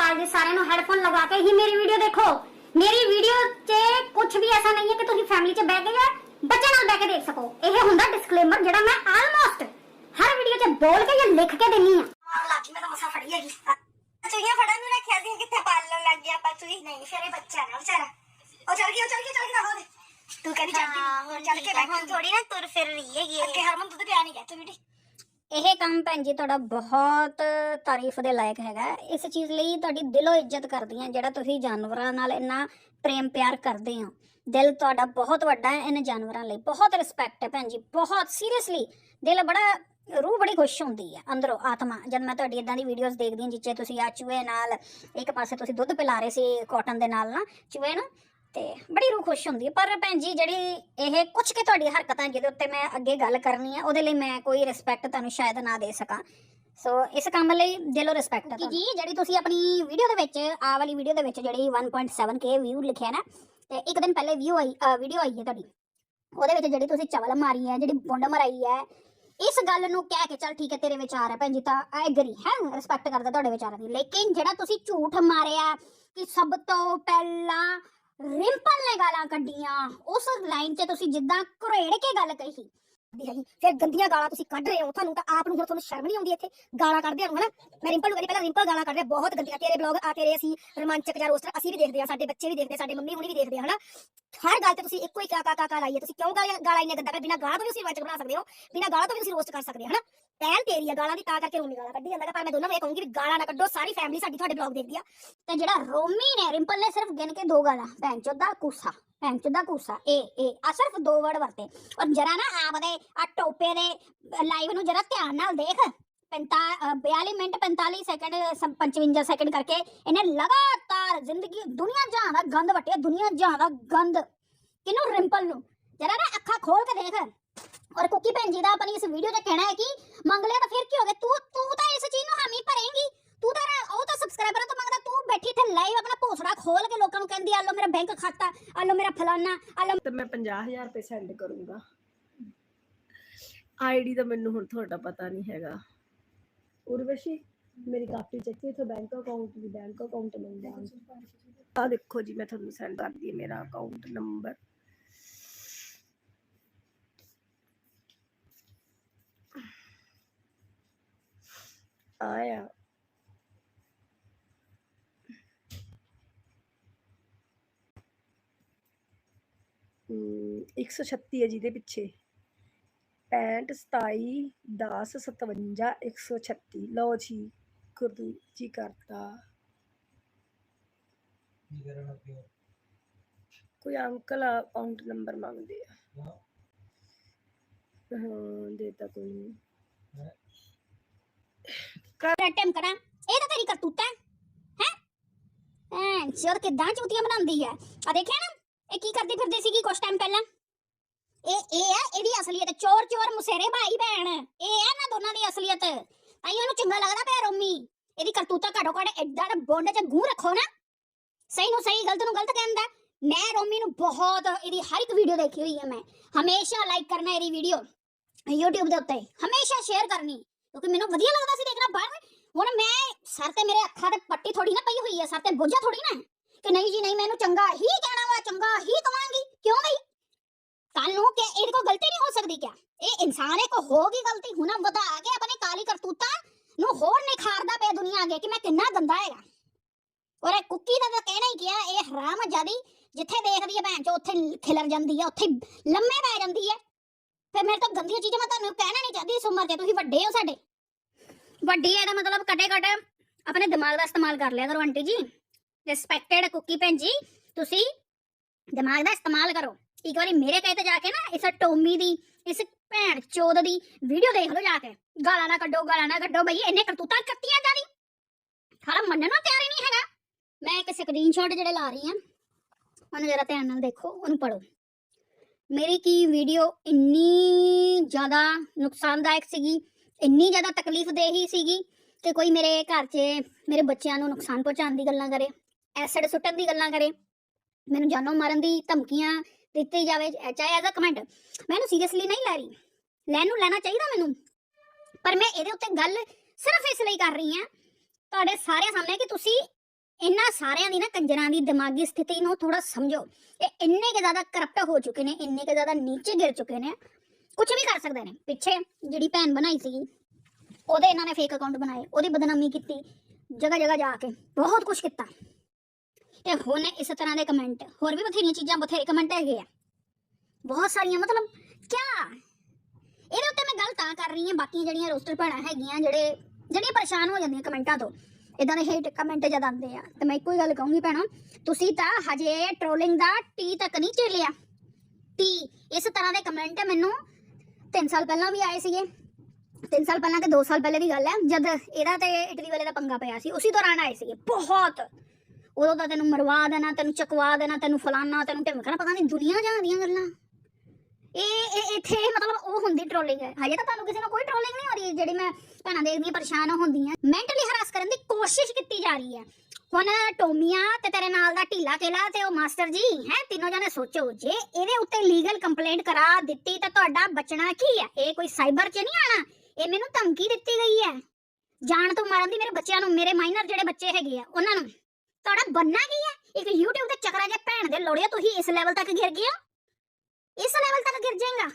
ਅਕਾਲ ਜੀ ਸਾਰਿਆਂ ਨੂੰ ਹੈੱਡਫੋਨ ਲਗਾ ਕੇ ਹੀ ਮੇਰੀ ਵੀਡੀਓ ਦੇਖੋ। ਮੇਰੀ ਵੀਡੀਓ 'ਚ ਕੁਝ ਵੀ ਐਸਾ ਨਹੀਂ ਹੈ ਕਿ ਤੁਸੀਂ ਫੈਮਿਲੀ 'ਚ ਬਹਿ ਕੇ ਜਾਂ ਬੱਚੇ ਨਾਲ ਬਹਿ ਕੇ ਦੇਖ ਸਕੋ। ਇਹ ਹੁੰਦਾ ਡਿਸਕਲੇਮਰ ਜਿਹੜਾ ਮੈਂ ਆਲਮੋਸਟ ਹਰ ਵੀਡੀਓ 'ਚ ਬੋਲ ਕੇ ਜਾਂ ਲਿਖ ਕੇ ਦਿੰਨੀ ਆ ਮਾਰ ਲੱਗੀ ਮੈਂ ਤਾਂ ਮਸਾ ਫੜੀ ਹੈਗੀ ਚੁਈਆਂ ਫੜਨ ਨੂੰ ਰੱਖਿਆ ਸੀ ਕਿੱਥੇ ਪਾਲਣ ਲੱਗ ਗਿਆ ਆਪਾਂ ਚੁਈ ਨਹੀਂ ਫਿਰ ਇਹ ਬੱਚਾ ਨਾ ਵਿਚਾਰਾ। ਉਹ ਚਲ ਗਿਆ ਚਲ ਗਿਆ ਚਲ ਗਿਆ ਹੋ ਤੂੰ ਕਹਿੰਦੀ ਚੱਲਦੀ ਹੁਣ ਚੱਲ ਕੇ ਬੈਠ। ਥੋੜੀ ਨਾ ਤੁਰ ਫਿਰ ਰਹੀ ਹੈਗੀ ਅੱਗੇ ਹਰਮਨ ਦੁੱਧ ਪਿਆ ਨਹੀਂ ਗਿਆ ਤੂੰ ਬੇਟੀ ਇਹ ਕੰਮ ਭੈਣ ਜੀ ਤੁਹਾਡਾ ਬਹੁਤ ਤਾਰੀਫ ਦੇ ਲਾਇਕ ਹੈਗਾ। ਇਸ ਚੀਜ਼ ਲਈ ਤੁਹਾਡੀ ਦਿਲੋਂ ਇੱਜ਼ਤ ਕਰਦੀ ਹਾਂ, ਜਿਹੜਾ ਤੁਸੀਂ ਜਾਨਵਰਾਂ ਨਾਲ ਇੰਨਾ ਪ੍ਰੇਮ ਪਿਆਰ ਕਰਦੇ ਹੋ। ਦਿਲ ਤੁਹਾਡਾ ਬਹੁਤ ਵੱਡਾ ਹੈ ਇਹਨਾਂ ਜਾਨਵਰਾਂ ਲਈ। ਬਹੁਤ ਰਿਸਪੈਕਟ ਹੈ ਭੈਣ ਜੀ, ਬਹੁਤ ਸੀਰੀਅਸਲੀ ਦਿਲ ਬੜਾ, ਰੂਹ ਬੜੀ ਖੁਸ਼ ਹੁੰਦੀ ਹੈ ਅੰਦਰੋਂ ਆਤਮਾ। ਜਦ ਮੈਂ ਤੁਹਾਡੀ ਇਦਾਂ ਦੀ ਵੀਡੀਓਜ਼ ਦੇਖਦੀ ਹਾਂ ਜਿੱਚੇ ਤੁਸੀਂ ਆ ਚੂਹੇ ਨਾਲ ਇੱਕ ਪਾਸੇ ਤੁਸੀਂ ਦੁੱਧ ਪਿਲਾ ਰਹੇ ਸੀ ਕਾਟਨ ਦੇ ਨਾਲ ਨਾ, ਚੂਹੇ ਨੂੰ ਤੇ ਬੜੀ ਰੂਹ ਖੁਸ਼ ਹੁੰਦੀ ਹੈ। ਪਰ ਭੈਣ ਜੀ ਜਿਹੜੀ ਇਹ ਕੁਝ ਕਿ ਤੁਹਾਡੀ ਹਰਕਤਾਂ ਜਿਹਦੇ ਉੱਤੇ ਮੈਂ ਅੱਗੇ ਗੱਲ ਕਰਨੀ ਹੈ ਉਹਦੇ ਲਈ ਮੈਂ ਕੋਈ ਰਿਸਪੈਕਟ ਤੁਹਾਨੂੰ ਸ਼ਾਇਦ ਨਾ ਦੇ ਸਕਾਂ। ਸੋ ਇਸ ਕੰਮ ਲਈ ਦਿਲੋਂ ਰਿਸਪੈਕਟ ਹੈ ਜੀ ਜਿਹੜੀ ਤੁਸੀਂ ਆਪਣੀ ਵੀਡੀਓ ਦੇ ਵਿੱਚ ਆ ਵਾਲੀ ਵੀਡੀਓ ਦੇ ਵਿੱਚ ਜਿਹੜੀ 1.7k ਵਿਊ ਲਿਖਿਆ ਨਾ ਤੇ ਇੱਕ ਦਿਨ ਪਹਿਲੇ ਵਿਊ ਆਈ ਵੀਡੀਓ ਆਈ ਹੈ ਤੁਹਾਡੀ। ਉਹਦੇ ਵਿੱਚ ਜਿਹੜੀ ਤੁਸੀਂ ਚਵਲ ਮਾਰੀ ਹੈ ਜਿਹੜੀ ਬੁੰਡ ਮਰਾਈ ਹੈ ਇਸ ਗੱਲ ਨੂੰ ਕਹਿ ਕੇ ਚੱਲ ਠੀਕ ਹੈ ਤੇਰੇ ਵਿਚਾਰ ਹੈ ਭੈਣ ਜੀ ਤਾਂ ਆਈ ਐਗਰੀ ਹੈ? ਰਿਸਪੈਕਟ ਕਰਦਾ ਤੁਹਾਡੇ ਵਿਚਾਰਾਂ ਦੀ। ਲੇਕਿਨ ਜਿਹੜਾ ਤੁਸੀਂ ਝੂਠ ਮਾਰਿਆ ਕਿ ਸਭ ਤੋਂ ਪਹਿਲਾਂ ਰਿੰਪਲ ਨੇ ਗਾਲਾਂ ਕੱਢੀਆਂ। ਉਸ ਲਾਈਨ 'ਚ ਤੁਸੀਂ ਜਿੱਦਾਂ ਘਰੇੜ ਕੇ ਗੱਲ ਕਹੀ। ਦੀ ਹੈਗੀ। ਫਿਰ ਗੰਦੀਆਂ ਗਾਲਾਂ ਤੁਸੀਂ ਕੱਢ ਰਹੇ ਹੋ ਤੁਹਾਨੂੰ ਤਾਂ ਆਪ ਨੂੰ ਹੁਣ ਤੁਹਾਨੂੰ ਸ਼ਰਮ ਨਹੀਂ ਆਉਂਦੀ ਇੱਥੇ? ਗਾਲਾਂ ਕੱਢਦੇ ਹੋ ਹਨਾ ਮੈਂ ਰਿੰਪਲ ਨੂੰ ਕਹਿੰਦੀ ਪਹਿਲਾਂ ਰਿੰਪਲ ਗਾਲਾਂ ਕੱਢ ਰਿਹਾ ਬਹੁਤ ਗੰਦੀਆਂ। ਤੇਰੇ ਬਲੌਗ ਆ ਤੇਰੇ ਅਸੀਂ ਰੋਮਾਂਚਕ ਜਾਂ ਰੋਸਟਰ ਅਸੀਂ ਵੀ ਦੇਖਦੇ ਆ ਸਾਡੇ ਬੱਚੇ ਵੀ ਦੇਖਦੇ ਆ ਸਾਡੇ ਮੰਮੀ ਹੁਣੀ ਵੀ ਦੇਖਦੇ ਆ ਹਨਾ? ਹਰ ਗੱਲ ਤੇ ਤੁਸੀਂ ਇੱਕੋ ਹੀ ਕਾ ਕਾ ਕਾ ਕਾ ਤੁਸੀਂ ਕਿਉਂ ਗਾਲਾਂ ਗਾਲਾਂ ਇੰਨੇ ਗੰਦਾ? ਕਰ ਗਾਲਾਂ ਤੋਂ ਵੀ ਤੁਸੀਂ ਰੋਮਾਂਚਕ ਬਣਾ ਸਕਦੇ ਹੋ। ਬਿਨਾਂ ਗਾਲਾਂ ਤੋਂ ਵੀ ਤੁਸੀਂ ਰੋਸਟ ਕਰ ਸਕਦੇ ਹੋ ਹਨਾ? ਪਹਿਲ ਤੇਰੀ ਆ ਗਾਲਾਂ ਦੀ ਤਾਂ ਕਰਕੇ ਰੋਮੀ ਗਾਲਾਂ ਕੱਢੀ ਜਾਂਦਾ ਗਾ, ਪਰ ਮੈਂ ਦੋਨਾਂ ਨੂੰ ਇਹ ਕਹੂੰਗੀ ਵੀ ਗਾਲਾਂ ਨਾ ਕੱਢੋ ਸਾਰੀ ਫੈਮਿਲੀ ਸਾਡੀ ਤੁਹਾਡੇ ਬਲੌਗ ਦੇਖਦੀ ਆ। ਤੇ ਜਿਹੜਾ ਰੋਮੀ ਨੇ ਰਿੰਪਲ ਨੇ ਸਿਰਫ ਗਿਣ ਕੇ ਦੋ ਗਾਲਾਂ ਭੈਣ ਚੋਦਾ ਕੂਸਾ। ਭੈਣ ਚੋਦਾ ਕੂਸਾ ਇਹ ਇਹ ਆ ਸਿਰਫ ਦੋ ਵਰਡ ਵਰਤੇ। ਔਰ ਜਰਾ ਨਾ ਆਪਦੇ ਆ ਟੋਪੇ ਦੇ ਲਾਈਵ ਨੂੰ ਜਰਾ ਧਿਆਨ ਨਾਲ ਦੇਖ। 42 ਮਿੰਟ 45 ਸੈਕਿੰਡ 55 ਸੈਕਿੰਡ ਕਰਕੇ ਇਹਨੇ ਲਗਾਤਾਰ ਜ਼ਿੰਦਗੀ, ਦੁਨੀਆ ਜਹਾਂ ਦਾ ਗੰਦ ਵਟਿਆ, ਦੁਨੀਆ ਜਹਾਂ ਦਾ ਗੰਦ ਕਿਨੂੰ ਰਿੰਪਲ ਨੂੰ। ਜਰਾ ਨਾ ਅੱਖਾਂ ਖੋਲ ਕੇ ਦੇਖ। ਔਰ ਕੁੱਕੀ ਭੈਣ ਜੀ ਦਾ ਆਪਣੀ ਇਸ ਵੀਡੀਓ 'ਚ ਕਹਿਣਾ ਹੈ ਕਿ ਮੰਗ ਲਿਆ ਤਾਂ ਫਿਰ ਕੀ ਹੋ ਗਿਆ? ਤੂੰ ਤੂੰ ਤਾਂ ਇਸ ਚੀਜ਼ ਨੂੰ ਹਾਮੀ ਭਰੇਂਗੀ। ਤੂੰ ਤਾਂ ਉਹ ਤਾਂ ਸਬਸਕ੍ਰਾਈਬਰਾਂ ਤੋਂ ਮੰਗਦਾ, ਤੂੰ ਬੈਠੀ ਇੱਥੇ ਲਾਈਵ ਆਪਣਾ ਭੋਸੜਾ ਖੋਲ ਕੇ ਲੋਕਾਂ ਨੂੰ ਕਹਿੰਦੀ ਆ ਲੋ ਮੇਰਾ ਬੈਂਕ ਖਾਤਾ ਆ ਲੋ ਮੇਰਾ ਫਲਾਨਾ ਆ ਲੋ ਤੇ ਮੈਂ 50000 ਰੁਪਏ ਸੈਂਡ ਕਰੂੰਗਾ। ਆਈਡੀ ਦਾ ਮੈਨੂੰ ਹੁਣ ਤੁਹਾਡਾ ਪਤਾ ਨਹੀਂ ਹੈਗਾ। ਉਰਵਸ਼ੀ, ਮੇਰੀ ਕਾਪੀ ਚੱਕੀ ਇਥੋਂ ਬੈਂਕ ਅਕਾਊਂਟ ਦੀ ਬੈਂਕ ਅਕਾਊਂਟ ਨੰਬਰ ਆ ਦੇਖੋ ਜੀ, ਮੈਂ ਤੁਹਾਨੂੰ ਸੈਂਡ ਕਰਦੀ ਹੈ ਮੇਰਾ ਅਕਾਊਂਟ ਨੰਬਰ ਆਇਆ। 136 ਹੈ ਜਿਹਦੇ ਪਿੱਛੇ। 65 27 10 57 136 ਲਓ ਜੀ ਗੁਰੂ ਜੀ ਕਰਤਾ। ਕੋਈ ਅੰਕਲ ਅਕਾਊਂਟ ਨੰਬਰ ਮੰਗਦੇ ਆ। ਹਾਂ। ਦੇਤਾ ਕੋਈ ਨਹੀਂ ਟਾਈਮ ਕਰਾਂ। ਇਹ ਤਾਂ ਤੇਰੀ ਕਰਤੂਤਾ ਹੈ। ਹੈ? ਚੋਰ ਕਿਦਾਂ ਚੂਤੀਆਂ ਬਣਾਉਂਦੀ ਹੈ? ਆ ਦੇਖਿਆ ਨਾ? ਇਹ ਕੀ ਕਰਦੀ ਫਿਰਦੀ ਸੀਗੀ ਕੁਛ ਟਾਈਮ ਪਹਿਲਾਂ? ਇਹ ਇਹ ਹੈ ਇਹਦੀ ਅਸਲੀਅਤ, ਚੋਰ ਚੋਰ, ਮੁਸੇਰੇ, ਭਾਈ, ਭੈਣ। ਇਹ ਹੈ ਨਾ ਦੋਨਾਂ ਦੀ ਅਸਲੀਅਤ। ਤਾਈ ਉਹਨੂੰ ਚੰਗਾ ਲੱਗਦਾ ਪਿਆ ਰੋਮੀ। ਇਹਦੀ ਕਰਤੂਤਾ ਘਟੋ ਘਟ ਐਡਾ ਦਾ ਬੋਂਡ 'ਚ ਗੂੰ ਰੱਖੋ ਨਾ। ਸਹੀ ਨੂੰ ਸਹੀ, ਗਲਤ ਨੂੰ ਗਲਤ ਕਹਿੰਦਾ ਮੈਂ ਰੋਮੀ ਨੂੰ ਬਹੁਤ ਇਹਦੀ ਹਰ ਇੱਕ ਵੀਡੀਓ ਦੇਖੀ ਹੋਈ ਹੈ ਮੈਂ। ਹਮੇਸ਼ਾ ਲਾਈਕ ਕਰਨਾ ਇਹਦੀ ਵੀਡੀਓ YouTube ਦੇ ਉੱਤੇ। ਹਮੇਸ਼ਾ ਸ਼ੇਅਰ ਕਰਨੀ। ਕਿਉਂਕਿ ਮੈਨੂੰ ਵਧੀਆ ਲੱਗਦਾ ਸੀ ਦੇਖਣਾ ਬਾਹਰ। ਹੁਣ ਮੈਂ ਸਰ ਤੇ ਮੇਰੇ ਅੱਖਾਂ ਤੇ ਪੱਟੀ ਥੋੜੀ ਨਾ ਪਈ ਹੋਈ ਹੈ ਸਰ ਤੇ ਬੋਝਾ ਥੋੜੀ ਨਾ। ਕਿ ਨਹੀਂ ਜੀ, ਨਹੀਂ, ਮੈਨੂੰ ਚੰਗਾ ਹੀ ਕਹਿਣਾ ਵਾ, ਚੰਗਾ ਹੀ ਕਵਾਂਗੀ ਕਿਉਂ ਬਈ ਕੱਲ ਨੂੰ ਕਿ ਇਹਦੇ ਕੋਲ ਗਲਤੀ ਨਹੀਂ ਹੋ ਸਕਦੀ ਕਿਆ ਇਹ ਇਨਸਾਨ ਹੈ ਗਲਤੀ। ਹੁਣਾ ਵਧਾ ਕੇ ਆਪਣੇ ਕਾਲੀ ਕਰਤੂਤਾ ਨੂੰ ਹੋਰ ਨਿਖਾਰਦਾ ਪਿਆ ਦੁਨੀਆ ਅੱਗੇ ਕਿ ਮੈਂ ਕਿੰਨਾ ਗੰਦਾ ਹੈਗਾ। ਔਰ ਇਹ ਕੁੱਕੀ ਦਾ ਤਾਂ ਕਹਿਣਾ ਹੀ ਕਿਹਾ ਇਹ ਹਰਾਮ ਜਾਦੀ ਜਿੱਥੇ ਦੇਖਦੀ ਹੈ ਭੈਣ ਚੋ ਉੱਥੇ ਖਿਲਰ ਜਾਂਦੀ ਹੈ ਉੱਥੇ ਲੰਮੇ ਪੈ ਜਾਂਦੀ ਹੈ ਫਿਰ ਮੇਰੇ ਤੋਂ ਗੰਦੀਆਂ ਚੀਜ਼ਾਂ ਮੈਂ ਤੁਹਾਨੂੰ ਕਹਿਣਾ ਨਹੀਂ ਚਾਹਦੀ ਇਸ ਉਮਰ ਤੇ ਤੁਸੀਂ ਵੱਡੇ ਹੋ ਸਾਡੇ। ਵੱਡੀ ਹੈ ਇਹਦਾ ਮਤਲਬ ਕਟੇ ਕਟ ਆਪਣੇ ਦਿਮਾਗ ਦਾ ਇਸਤੇਮਾਲ ਕਰ ਲਿਆ ਕਰੋ, ਆਂਟੀ ਜੀ। ਰਿਸਪੈਕਟਡ ਕੁੱਕੀ ਭੈਣ ਜੀ, ਤੁਸੀਂ ਦਿਮਾਗ ਦਾ ਇਸਤੇਮਾਲ ਕਰੋ। ਇੱਕ ਵਾਰੀ ਮੇਰੇ ਕਹੇ ਤੇ ਜਾ ਕੇ ਨਾ, ਇਸ ਟੋਮੀ ਦੀ, ਇਸ ਭੈਣ ਚੋਦ ਦੀ ਵੀਡੀਓ ਦੇਖ ਲਓ ਜਾ ਕੇ। ਗਾਲਾਂ ਨਾ ਕੱਢੋ, ਗਾਲਾਂ ਨਾ ਕੱਢੋ ਬਈ ਇਹਨੇ ਕਰਤੂਤਾਂ ਕੱਤੀਆਂ ਜਾਦੀ ਸਾਰਾ ਮੰਨਣ ਤਿਆਰ ਹੀ ਨਹੀਂ ਹੈਗਾ। ਮੈਂ ਇੱਕ ਸਕਰੀਨਸ਼ਾਟ ਜਿਹੜੇ ਲਾ ਰਹੀ ਹਾਂ, ਉਹਨੂੰ ਜਰਾ ਧਿਆਨ ਨਾਲ ਦੇਖੋ, ਉਹਨੂੰ ਪੜੋ ਮੇਰੀ ਕੀ ਵੀਡੀਓ ਇੰਨੀ ਜ਼ਿਆਦਾ ਨੁਕਸਾਨਦਾਇਕ ਸੀਗੀ, ਇੰਨੀ ਜ਼ਿਆਦਾ ਤਕਲੀਫਦੇਹੀ ਸੀਗੀ ਕਿ ਕੋਈ ਮੇਰੇ ਘਰ 'ਚ, ਮੇਰੇ ਬੱਚਿਆਂ ਨੂੰ ਨੁਕਸਾਨ ਪਹੁੰਚਾਉਣ ਦੀ ਗੱਲਾਂ ਕਰੇ ਐਸਿਡ ਸੁੱਟਣ ਦੀ ਗੱਲਾਂ ਕਰੇ। ਮੈਨੂੰ ਜਾਨੋਂ ਮਾਰਨ ਦੀ ਧਮਕੀਆਂ ਦਿੱਤੀ ਜਾਵੇ ਚਾਹੇ ਐਜ਼ ਅ ਕਮੈਂਟ ਮੈਂ ਇਹਨੂੰ ਸੀਰੀਅਸਲੀ ਨਹੀਂ ਲੈ ਰਹੀ। ਲੈਣ ਨੂੰ ਲੈਣਾ ਚਾਹੀਦਾ ਮੈਨੂੰ। ਪਰ ਮੈਂ ਇਹਦੇ ਉੱਤੇ ਗੱਲ ਸਿਰਫ ਇਸ ਲਈ ਕਰ ਰਹੀ ਹਾਂ, ਤੁਹਾਡੇ ਸਾਰਿਆਂ ਸਾਹਮਣੇ ਕਿ ਤੁਸੀਂ ਇਹਨਾਂ ਸਾਰਿਆਂ ਦੀ ਨਾ ਕੰਜਰਾਂ ਦੀ ਦਿਮਾਗੀ ਸਥਿਤੀ ਨੂੰ ਥੋੜਾ ਸਮਝੋ। ਇਹ ਇੰਨੇ ਕਿ ਜ਼ਿਆਦਾ ਕਰਪਟ ਹੋ ਚੁੱਕੇ ਨੇ, ਇੰਨੇ ਕਿ ਜ਼ਿਆਦਾ ਨੀਚੇ ਗਿਰ ਚੁੱਕੇ ਨੇ। ਕੁਝ ਵੀ ਕਰ ਸਕਦੇ ਨੇ। ਪਿੱਛੇ ਜਿਹੜੀ ਭੈਣ ਬਣਾਈ ਸੀਗੀ, ਉਹਦੇ ਇਹਨਾਂ ਨੇ ਫੇਕ ਅਕਾਊਂਟ ਬਣਾਏ, ਉਹਦੀ ਬਦਨਾਮੀ ਕੀਤੀ ਜਗ੍ਹਾ ਜਗ੍ਹਾ ਜਾ ਕੇ, ਬਹੁਤ ਕੁਝ ਕੀਤਾ। ਤੇ ਹੁਣ ਇਸ ਤਰ੍ਹਾਂ ਦੇ ਕਮੈਂਟ ਹੋਰ ਵੀ ਬਥੇਰੀਆਂ ਚੀਜ਼ਾਂ, ਬਥੇਰੇ ਕਮੈਂਟ ਹੈਗੇ ਆ। ਬਹੁਤ ਸਾਰੀਆਂ, ਮਤਲਬ ਕਿਆ? ਇਹਦੇ ਉੱਤੇ ਮੈਂ ਗੱਲ ਤਾਂ ਕਰ ਰਹੀ ਹਾਂ, ਬਾਕੀ ਜਿਹੜੀਆਂ ਰੋਸਟਰ ਭੈਣਾਂ ਹੈਗੀਆਂ, ਜਿਹੜੇ, ਜਿਹੜੀਆਂ ਪਰੇਸ਼ਾਨ ਹੋ ਜਾਂਦੀਆਂ ਕਮੈਂਟਾਂ ਤੋਂ ਇਦਾਂ ਦੇ ਹੇਟ ਕਮੈਂਟ ਜਦ ਆਉਂਦੇ ਆ। ਤੇ ਮੈਂ ਇੱਕੋ ਹੀ ਗੱਲ ਕਹੂੰਗੀ ਭੈਣਾਂ, ਤੁਸੀਂ ਤਾਂ ਹਜੇ ਟ੍ਰੋਲਿੰਗ ਦਾ ਟੀ ਤੱਕ ਨਹੀਂ ਝੇਲਿਆ। ਟੀ ਇਸ ਤਰ੍ਹਾਂ ਦੇ ਕਮੈਂਟ ਮੈਨੂੰ 3 ਸਾਲ ਪਹਿਲਾਂ ਵੀ ਆਏ ਸੀਗੇ। 3 ਸਾਲ ਪਹਿਲਾਂ ਕਿ 2 ਸਾਲ ਪਹਿਲੇ ਦੀ ਗੱਲ ਹੈ, ਜਦ ਇਹਦਾ ਤੇ ਇਟਲੀ ਵਾਲੇ ਦਾ ਪੰਗਾ ਪਿਆ ਸੀ, ਉਸੇ ਦੌਰਾਨ ਆਏ ਸੀਗੇ, ਬਹੁਤ। ਉਦੋਂ ਤਾਂ ਤੈਨੂੰ ਮਰਵਾ ਦੇਣਾ, ਤੈਨੂੰ ਚਕਵਾ ਦੇਣਾ, ਤੈਨੂੰ ਫਲਾਨਾ, ਤੈਨੂੰ ਢਿਮਕਣਾ ਪਤਾ ਨਹੀਂ ਦੁਨੀਆ ਜਹਾਂ ਦੀਆਂ ਗੱਲਾਂ। ਇਹ ਇਹ, ਇੱਥੇ ਮਤਲਬ ਉਹ ਹੁੰਦੀ ਟ੍ਰੋਲਿੰਗ ਹੈ ਹਜੇ ਤਾਂ ਤੁਹਾਨੂੰ ਕਿਸੇ ਨੂੰ ਕੋਈ ਟ੍ਰੋਲਿੰਗ ਨਹੀਂ ਹੋ ਰਹੀ, ਜਿਹੜੀ ਮੈਂ ਭੈਣਾਂ ਦੇਖਦੀਆਂ ਪਰੇਸ਼ਾਨ ਹੁੰਦੀਆਂ। ਮੈਂਟਲੀ ਹਰਾਸ ਕਰਨ ਦੀ ਕੋਸ਼ਿਸ਼ ਕੀਤੀ ਜਾ ਰਹੀ ਹੈ। ਹੁਣ ਟੋਮੀਆਂ ਤੇ ਤੇਰੇ ਨਾਲ ਦਾ ਢੀਲਾ ਕੇਲਾ ਤੇ ਉਹ ਮਾਸਟਰ ਜੀ, ਹੈ, ਤਿੰਨੋਂ ਜਣੇ ਸੋਚੋ, ਜੇ ਇਹਦੇ ਉੱਤੇ ਲੀਗਲ ਕੰਪਲੇਂਟ ਕਰਾ ਦਿੱਤੀ ਤਾਂ ਤੁਹਾਡਾ ਬਚਣਾ ਕੀ ਹੈ? ਇਹ ਕੋਈ ਸਾਈਬਰ 'ਚ ਨਹੀਂ ਆਣਾ ਇਹ ਮੈਨੂੰ ਧਮਕੀ ਦਿੱਤੀ ਗਈ ਹੈ। ਜਾਣ ਤੋਂ ਮਾਰਨ ਦੀ ਮੇਰੇ ਬੱਚਿਆਂ ਨੂੰ, ਮੇਰੇ ਮਾਈਨਰ ਜਿਹੜੇ ਬੱਚੇ ਹੈਗੇ ਆ, ਉਹਨਾਂ ਨੂੰ। ਤੁਹਾਡਾ ਬੰਨਾ ਕੀ ਹੈ? ਇੱਕ YouTube ਤੇ ਚੱਕਰਾਂ 'ਚ ਭੈਣ ਦੇ ਲੋੜਿਆ ਤੁਸੀਂ ਇਸ ਲੈਵਲ ਤੱਕ ਗਿਰ ਗਏ ਇਸ ਲੈਵਲ ਤੱਕ ਗਿਰ ਜਾਏਗਾ।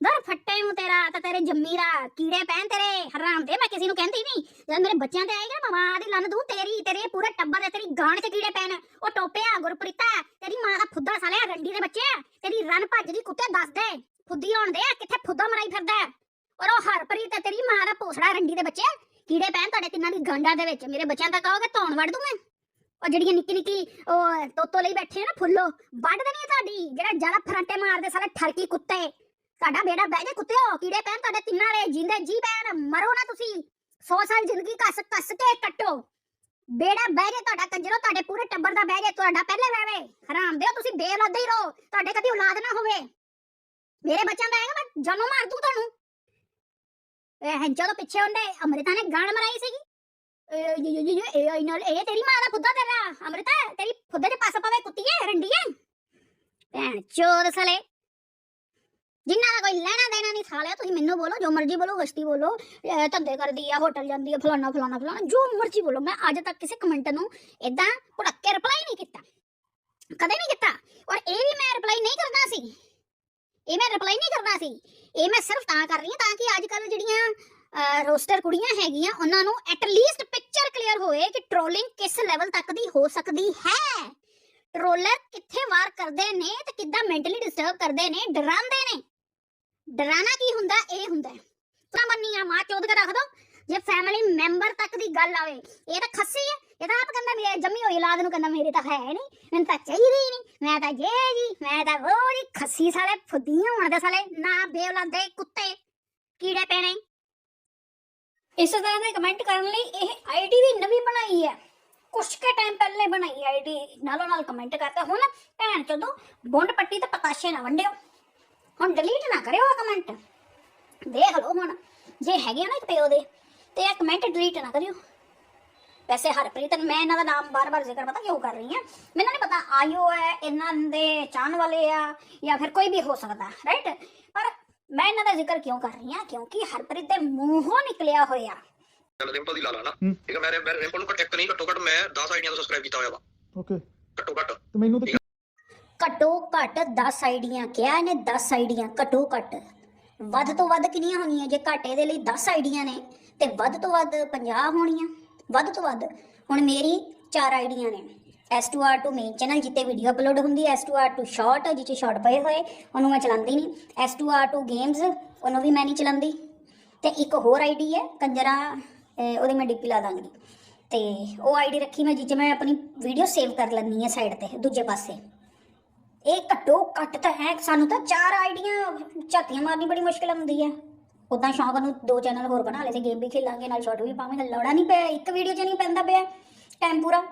ਦਰ ਫੱਟੇ ਨੂੰ ਤੇਰਾ, ਤਾਂ ਤੇਰੇ ਜੰਮੀ ਦਾ ਕੀੜੇ ਪੈਣ ਤੇਰੇ, ਹਰਾਮ ਦੇ, ਮੈਂ ਕਿਸੇ ਨੂੰ ਕਹਿੰਦੀ ਨਹੀਂ। ਜਦ ਮੇਰੇ ਬੱਚਿਆਂ ਤੇ ਆਏਗਾ ਮਾਂ ਦੀ ਲੰਨ ਦੂੰ ਤੇਰੀ, ਤੇਰੇ ਪੂਰੇ ਟੱਬਰ ਦੇ, ਤੇਰੀ ਗਾਣ 'ਚ ਕੀੜੇ ਪੈਣ। ਉਹ ਟੋਪਿਆ, ਗੁਰਪ੍ਰੀਤਾ, ਤੇਰੀ ਮਾਂ ਦਾ ਫੁੱਦਾ ਸਾਲਿਆ, ਰੰਡੀ ਦੇ ਬੱਚੇ ਤੇਰੀ ਰਣ ਭੱਜ ਦੀ ਕੁੱਤੇ ਦੱਸ ਦੇ ਫੁੱਦੀ ਆਉਣ ਦੇ ਕਿੱਥੇ ਫੁੱਦਾ ਮਰਾਈ ਫਿਰਦਾ ਔਰ ਉਹ ਹਰਪ੍ਰੀਤ, ਤੇਰੀ ਮਾਂ ਦਾ ਪੋਸੜਾ ਰੰਡੀ ਦੇ ਬੱਚੇ ਕੀੜੇ ਪੈਣ ਤੁਹਾਡੇ ਤਿੰਨਾਂ ਦੀ ਗਾਂਡਾਂ ਦੇ ਵਿੱਚ। ਮੇਰੇ ਬੱਚਿਆਂ ਦਾ ਕਹੋਗੇ ਧੌਣ ਵੜ ਦੂੰ ਮੈਂ। ਉਹ ਜਿਹੜੀਆਂ ਨਿੱਕੀ ਨਿੱਕੀ, ਉਹ ਤੋਤੋ ਲਈ ਬੈਠੇ ਆ ਨਾ ਫੁੱਲੋ, ਵੱਢ ਦੇਣੀ ਆ ਤੁਹਾਡੀ। ਜਿਹੜਾ ਜ਼ਿਆਦਾ ਫਰੰਟੇ ਮਾਰਦੇ ਸਾਲੇ ਠਰਕੀ ਕੁੱਤੇ। ਤੁਹਾਡਾ ਬੇੜਾ ਬਹਿ ਜਾ ਕੁੱਤਿਓ, ਕੀੜੇ ਪੈਣ ਤੁਹਾਡੇ ਤਿੰਨਾਂ ਦੇ ਜਿੰਦੇ ਜੀ ਪੈਣ ਮਰੋ ਨਾ ਤੁਸੀਂ। 100 ਸਾਲ ਜ਼ਿੰਦਗੀ ਕੱਸ ਕੱਸ ਕੇ ਕੱਟੋ। ਬੇੜਾ ਬਹਿ ਜਾ ਤੁਹਾਡਾ ਕੰਜਰੋ, ਤੁਹਾਡੇ ਪੂਰੇ ਟੱਬਰ ਦਾ ਬਹਿ ਜਾ ਤੁਹਾਡਾ ਪਹਿਲੇ ਵਹਿਵੇ ਹਰਾਮ ਦਿਓ, ਤੁਸੀਂ ਬੇਔਲਾਦੇ ਹੀ ਰਹੋ। ਤੁਹਾਡੇ ਕਦੀ ਔਲਾਦ ਨਾ ਹੋਵੇ। ਮੇਰੇ ਬੱਚਿਆਂ ਦਾ ਆਏਗਾ ਮੈਂ ਜਨਮ ਮਾਰ ਦੂੰ ਤੁਹਾਨੂੰ। ਇਹ ਜਦੋਂ ਪਿੱਛੇ ਹੁੰਦੇ, ਅੰਮ੍ਰਿਤਾ ਨੇ ਗਾਣ ਮਰਾਈ ਸੀਗੀ। ਇਹ ਨਾਲ ਇਹ ਤੇਰੀ ਮਾਂ ਦਾ ਫੁੱਦਾ ਤੇਰਾ ਅੰਮ੍ਰਿਤਾ ਤੇਰੀ ਫੁੱਦੇ ਦੇ ਪਾਸ ਪਵੇ ਕੁੱਤੀਏ ਰੰਡੀਏ ਭੈਣ ਚੋਦ ਸਲੇ ਜਿੰਨਾ ਦਾ ਕੋਈ ਲੈਣਾ ਦੇਣਾ ਨਹੀਂ ਸਾਲਿਆ ਤੁਸੀਂ ਮੈਨੂੰ ਬੋਲੋ ਜੋ ਮਰਜ਼ੀ ਬੋਲੋ ਗਸ਼ਤੀ ਬੋਲੋ ਧੰਦੇ ਕਰਦੀ ਆ ਹੋਟਲ ਜਾਂਦੀ ਆ ਫਲਾਨਾ ਫਲਾਨਾ ਫਲਾਨਾ ਜੋ ਮਰਜ਼ੀ ਬੋਲੋ ਮੈਂ ਅੱਜ ਤੱਕ ਕਿਸੇ ਕਮੈਂਟ ਨੂੰ ਇਦਾਂ ਭੜਕੇ ਰਿਪਲਾਈ ਨਹੀਂ ਕੀਤਾ ਕਦੇ ਨਹੀਂ ਕੀਤਾ ਔਰ ਇਹ ਵੀ ਮੈਂ ਰਿਪਲਾਈ ਨਹੀਂ ਕਰਨਾ ਸੀ ਇਹ ਮੈਂ ਰਿਪਲਾਈ ਨਹੀਂ ਕਰਨਾ ਸੀ ਇਹ ਮੈਂ ਸਿਰਫ ਤਾਂ ਕਰ ਰਹੀ ਹਾਂ ਤਾਂ ਕਿ ਅੱਜ ਕੱਲ ਜਿਹੜੀਆਂ ਰੋਸਟਰ ਕੁੜੀਆਂ ਹੈਗੀਆਂ ਉਹਨਾਂ ਨੂੰ ਐਟ ਲੀਸਟ ਪਿਕਚਰ ਕਲੀਅਰ ਹੋਏ ਕਿ ਟ੍ਰੋਲਿੰਗ ਕਿਸ ਲੈਵਲ ਤੱਕ ਦੀ ਹੋ ਸਕਦੀ ਹੈ? ਟ੍ਰੋਲਰ ਕਿੱਥੇ ਵਾਰ ਕਰਦੇ ਨੇ ਤੇ ਕਿੱਦਾਂ ਮੈਂਟਲੀ ਡਿਸਟਰਬ ਕਰਦੇ ਨੇ? ਡਰਾਉਂਦੇ ਨੇ। ਡਰਾਣਾ ਕੀ ਹੁੰਦਾ? ਇਹ ਹੁੰਦਾ ਤਾਂ ਮੰਨੀ ਆ ਮਾਂ ਚੋਦ ਕੇ ਰੱਖ ਦੋ। ਜੇ ਫੈਮਿਲੀ ਮੈਂਬਰ ਤੱਕ ਦੀ ਗੱਲ ਆਵੇ, ਇਹ ਤਾਂ ਖੱਸੀ ਹੈ। ਇਹ ਤਾਂ ਆਪ ਕਹਿੰਦਾ ਮੇਰੇ ਜੰਮੀ ਹੋਈ, ਔਲਾਦ ਨੂੰ ਕਹਿੰਦਾ ਮੇਰੀ ਤਾਂ ਹੈ ਨਹੀਂ। ਮੈਨੂੰ ਤਾਂ ਚਾਹੀਦੀ ਨਹੀਂ। ਮੈਂ ਤਾਂ ਜੇ ਜੀ, ਮੈਂ ਤਾਂ ਉਹ ਜੀ ਖੱਸੀ ਸਾਲੇ ਫੁੱਦੀਆਂ ਹੋਣ ਦੇ ਸਾਲੇ, ਨਾ ਬੇਔਲਾਦੇ ਕੁੱਤੇ ਕੀੜੇ ਪੈਣੇ। ਇਸ ਤਰ੍ਹਾਂ ਦੇ ਕਮੈਂਟ ਕਰਨ ਲਈ ਇਹ ਆਈਡੀ ਵੀ ਨਵੀਂ ਬਣਾਈ ਹੈ। ਕੁਛ ਕੇ ਟਾਈਮ ਪਹਿਲੇ ਬਣਾਈ ਆਈਡੀ ਨਾਲੋਂ ਨਾਲ ਕਮੈਂਟ ਕਰਦਾ ਹੁਣ ਭੈਣ ਚੋਦੋ, ਬੁੰਡ ਪੱਟੀ ਤੇ ਪਤਾਸ਼ੇ ਨਾ ਵੰਡਿਓ। ਹੁਣ ਡਿਲੀਟ ਨਾ ਕਰਿਓ ਆ ਕਮੈਂਟ ਦੇਖ ਲਓ ਹੁਣ, ਜੇ ਹੈਗੇ ਆ ਨਾ ਇੱਕ ਪਿਓ ਦੇ, ਤੇ ਇਹ ਕਮੈਂਟ ਡਿਲੀਟ ਨਾ ਕਰਿਓ। ਵੈਸੇ ਹਰਪ੍ਰੀਤ, ਮੈਂ ਇਹਨਾਂ ਦਾ ਨਾਮ ਬਾਰ-ਬਾਰ ਜ਼ਿਕਰ ਪਤਾ ਕਿਉਂ ਕਰ ਰਹੀ ਹਾਂ? ਮੈਨੂੰ ਨਹੀਂ ਪਤਾ ਆਇਓ ਹੈ, ਇਹਨਾਂ ਦੇ ਚਾਹਣ ਵਾਲੇ ਆ, ਜਾਂ ਫਿਰ ਕੋਈ ਵੀ ਹੋ ਸਕਦਾ ਰਾਈਟ ਪਰ ਮੈਂ ਇਹਨਾਂ ਦਾ ਜ਼ਿਕਰ ਕਿਉਂ ਕਰ ਰਹੀ ਹਾਂ? ਕਿਉਂਕਿ ਹਰਪ੍ਰੀਤ ਦੇ ਮੂੰਹੋਂ ਨਿਕਲਿਆ ਹੋਇਆ। ਚੱਲ ਰਿੰਪਲ ਦੀ ਲਾ ਲਾ ਨਾ। ਹੂੰ। ਠੀਕ ਹੈ ਮੈਂ ਰਿੰ- ਮੈਂ ਰਿੰਪਲ ਨੂੰ ਕੰਟੈਕਟ ਨਹੀਂ ਘੱਟੋ ਘੱਟ ਮੈਂ 10 ਆਈਡੀਆਂ ਤੋਂ ਸਬਸਕ੍ਰਾਈਬ ਕੀਤਾ ਹੋਇਆ ਵਾ। ਓਕੇ ਘੱਟੋ ਘੱਟ ਤੇ ਮੈਨੂੰ ਤਾਂ ਘੱਟੋ ਘੱਟ 10 ਆਈਡੀਆਂ ਕਿਹਾ ਇਹਨੇ 10 ਆਈਡੀਆਂ ਘੱਟੋ ਘੱਟ ਵੱਧ ਤੋਂ ਵੱਧ ਕਿੰਨੀਆਂ ਹੋਣੀਆਂ? ਜੇ ਘੱਟ ਇਹਦੇ ਲਈ 10 ਆਈਡੀਆਂ ਨੇ ਤੇ ਵੱਧ ਤੋਂ ਵੱਧ 50 ਹੋਣੀਆਂ। ਵੱਧ ਤੋਂ ਵੱਧ। ਹੁਣ ਮੇਰੀ 4 ਆਈਡੀਆਂ ਨੇ। S2R2 ਮੇਨ ਚੈਨਲ ਜਿੱਤੇ ਵੀਡੀਓ ਅਪਲੋਡ ਹੁੰਦੀ ਹੈ S2R2 ਸ਼ਾਰਟ ਜਿੱਥੇ ਸ਼ਾਰਟ ਪਏ ਹੋਏ, ਉਹਨੂੰ ਮੈਂ ਚਲਾਉਂਦੀ ਨਹੀਂ। S2R2 ਗੇਮਸ ਉਹਨੂੰ ਵੀ ਮੈਂ ਨਹੀਂ ਚਲਾਉਂਦੀ। ਤੇ ਇੱਕ ਹੋਰ ਆਈਡੀ ਹੈ, ਕੰਜਰਾ, ਅਹ, ਉਹਦੀ ਮੈਂ ਡੀਪੀ ਲਾ ਦਾਂਗੀ। ਤੇ ਉਹ ਆਈਡੀ ਰੱਖੀ ਮੈਂ ਜਿੱਚ ਮੈਂ ਆਪਣੀ ਵੀਡੀਓ ਸੇਵ ਕਰ ਲੈਂਦੀ ਹਾਂ ਸਾਈਡ ਤੇ, ਦੂਜੇ ਪਾਸੇ। ਇਹ ਘੱਟੋ ਘੱਟ ਤਾਂ ਹੈ, ਸਾਨੂੰ ਤਾਂ ਚਾਰ ਆਈਡੀਆਂ ਝਾਤੀਆਂ ਮਾਰਨੀ ਬੜੀ ਮੁਸ਼ਕਿਲ ਹੁੰਦੀ ਹੈ। ਉਦਾਂ ਸ਼ੌਂਕ ਨੂੰ ਦੋ ਚੈਨਲ ਹੋਰ ਬਣਾ ਲਏ ਤੇ ਗੇਮ ਵੀ ਖੇਲਾਂਗੇ, ਨਾਲ ਸ਼ਾਰਟ ਵੀ ਪਾਵਾਂਗੇ। ਲੋੜਾ ਨਹੀਂ ਪਿਆ, ਇੱਕ ਵੀਡੀਓ 'ਚ ਨਹੀਂ ਪੈਂਦਾ ਪਿਆ ਟਾਈਮ ਪੂਰਾ।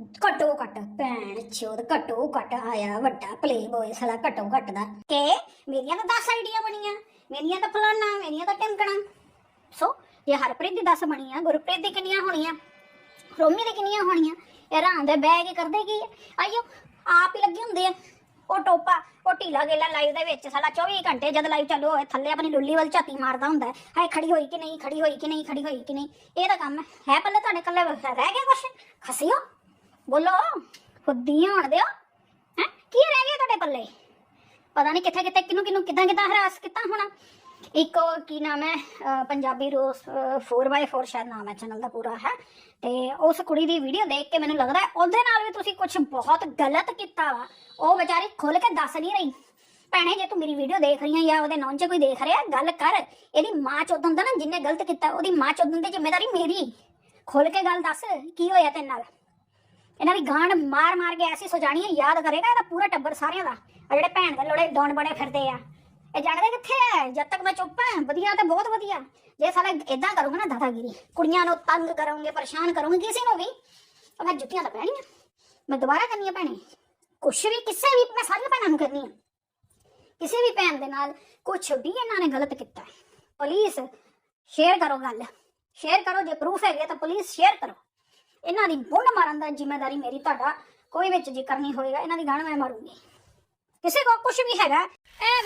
ਘੱਟੋ ਘੱਟ ਭੈਣ ਚੋਦ, ਘੱਟੋ ਘੱਟ ਆਇਆ ਵੱਡਾ ਪਲੇ ਬੋਏ ਸਾਲਾ ਘੱਟੋ ਘੱਟ ਦਾ। ਕਿ ਮੇਰੀਆਂ ਤਾਂ 10 ਆਈਡੀਆਂ ਬਣੀਆਂ, ਮੇਰੀਆਂ ਤਾਂ ਫਲਾਨਾ, ਮੇਰੀਆਂ ਤਾਂ ਟਿਮਕਣਾ ਸੋ ਇਹ ਹਰਪ੍ਰੀਤ ਦੀ 10 ਬਣੀਆਂ, ਗੁਰਪ੍ਰੀਤ ਦੀ ਕਿੰਨੀਆਂ ਹੋਣੀਆਂ? ਰੋਮੀ ਦੀ ਕਿੰਨੀਆਂ ਹੋਣੀਆਂ? ਇਹ ਰਾਂ ਦੇ ਬਹਿ ਕੇ ਕਰਦੇ ਕੀ ਆਈਓ, ਆਪ ਹੀ ਲੱਗੇ ਹੁੰਦੇ ਆ। ਉਹ ਟੋਪਾ, ਉਹ ਢੀਲਾ ਗੇਲਾ ਲਾਈਵ ਦੇ ਵਿੱਚ ਸਾਲਾ 24 ਘੰਟੇ ਜਦ ਲਾਈਵ ਚੱਲੋ ਹੋਏ, ਥੱਲੇ ਆਪਣੀ ਲੁੱਲੀ ਵੱਲ ਝਾਤੀ ਮਾਰਦਾ ਹੁੰਦਾ ਹੈ। ਹਾਏ, ਖੜੀ ਹੋਈ ਕਿ ਨਹੀਂ, ਖੜੀ ਹੋਈ ਕਿ ਨਹੀਂ, ਖੜੀ ਹੋਈ ਕਿ ਨਹੀਂ? ਇਹ ਤਾਂ ਕੰਮ ਹੈ। ਹੈ ਪੱਲੇ ਤੁਹਾਡੇ ਕੱਲੇ ਰਹਿ ਗਿਆ ਕੁਛ? ਖਸਿਓ ਬੋਲੋ ਫੁੱਦੀ ਹੋਣ ਦਿਓ। ਹੈ, ਕੀ ਰਹਿ ਗਿਆ ਤੁਹਾਡੇ ਪੱਲੇ? ਪਤਾ ਨਹੀਂ ਕਿੱਥੇ ਕਿੱਥੇ ਕਿਨੂੰ ਕਿਨੂੰ ਕਿਦਾਂ ਕਿਦਾਂ ਹਰਾਸ ਕੀਤਾ ਹੋਣਾ। ਇੱਕ ਉਹ ਕੀ ਨਾਮ ਹੈ ਪੰਜਾਬੀ ਰੋਸ 4x4 ਸ਼ਾਇਦ ਨਾਮ ਹੈ ਚੈਨਲ ਦਾ ਪੂਰਾ, ਹੈ। ਤੇ ਉਸ ਕੁੜੀ ਦੀ ਵੀਡੀਓ ਦੇਖ ਕੇ ਮੈਨੂੰ ਲੱਗਦਾ ਉਹਦੇ ਨਾਲ ਵੀ ਤੁਸੀਂ ਕੁਝ ਬਹੁਤ ਗਲਤ ਕੀਤਾ ਵਾ। ਉਹ ਵਿਚਾਰੀ ਖੁੱਲ ਕੇ ਦੱਸ ਨਹੀਂ ਰਹੀ। ਭੈਣੇ, ਜੇ ਤੂੰ ਮੇਰੀ ਵੀਡੀਓ ਦੇਖ ਰਹੀ ਆ ਜਾਂ ਉਹਦੇ ਨੌਨ 'ਚ ਕੋਈ ਦੇਖ ਰਿਹਾ, ਗੱਲ ਕਰ। ਇਹਦੀ ਮਾਂ ਚੋਦਨ ਦਾ ਨਾ ਜਿੰਨੇ ਗਲਤ ਕੀਤਾ, ਉਹਦੀ ਮਾਂ ਚੋਦਨ ਦੀ ਜ਼ਿੰਮੇਵਾਰੀ ਮੇਰੀ। ਖੁੱਲ ਕੇ ਗੱਲ ਦੱਸ, ਕੀ ਹੋਇਆ ਤੇਰੇ ਨਾਲ? ਇਹਨਾਂ ਦੀ ਗਾਂਡ ਮਾਰ ਮਾਰ ਕੇ ਐਸੀ ਸਜਾਣੀ ਹੈ, ਯਾਦ ਕਰੇਗਾ ਇਹਦਾ ਪੂਰਾ ਟੱਬਰ ਸਾਰਿਆਂ ਦਾ। ਆ ਜਿਹੜੇ ਭੈਣ ਦੇ ਲੋੜੇ ਡੌਣ ਬੜੇ ਫਿਰਦੇ ਆ। ਇਹ ਜਾਣਦੇ ਕਿੱਥੇ ਐ? ਜਦ ਤੱਕ ਮੈਂ ਚੁੱਪ ਐ ਵਧੀਆ ਤੇ ਬਹੁਤ ਵਧੀਆ। ਜੇ ਸਾਲਾ ਇਦਾਂ ਕਰੂੰਗਾ ਨਾ ਦਾਦਾਗਿਰੀ, ਕੁੜੀਆਂ ਨੂੰ ਤੰਗ ਕਰੋਗੇ, ਪਰੇਸ਼ਾਨ ਕਰੋਗੇ, ਕਿਸੇ ਨੂੰ ਵੀ, ਤਾਂ ਮੈਂ ਜੁੱਤੀਆਂ ਤਾਂ ਪੈਣੀਆਂ ਮੈਂ ਦੁਬਾਰਾ ਕਰਨੀ ਆ ਭੈਣੇ। ਕੁਛ ਵੀ, ਕਿਸੇ ਵੀ, ਮੈਂ ਸਾਰੀਆਂ ਭੈਣਾਂ ਨੂੰ ਕਰਨੀ ਆ ਕਿਸੇ ਵੀ ਭੈਣ ਦੇ ਨਾਲ ਕੁਛ ਵੀ ਇਹਨਾਂ ਨੇ ਗਲਤ ਕੀਤਾ। ਹੈ ਪੁਲਿਸ ਸ਼ੇਅਰ ਕਰੋ ਗੱਲ। ਸ਼ੇਅਰ ਕਰੋ, ਜੇ ਪ੍ਰੂਫ ਹੈਗੇ ਤਾਂ ਪੁਲਿਸ ਸ਼ੇਅਰ ਕਰੋ। ਇਹਨਾਂ ਦੀ ਬੁੰਡ ਮਾਰਨ ਦਾ ਜ਼ਿੰਮੇਵਾਰੀ ਮੇਰੀ, ਤੁਹਾਡਾ ਕੋਈ ਵਿੱਚ ਜ਼ਿਕਰ ਨਹੀਂ ਹੋਏਗਾ, ਇਹਨਾਂ ਦੀ ਗਾਣ ਮੈਂ ਮਾਰੂੰਗੀ। ਕਿਸੇ ਕੋਲ ਕੁਛ ਵੀ ਹੈਗਾ ਐ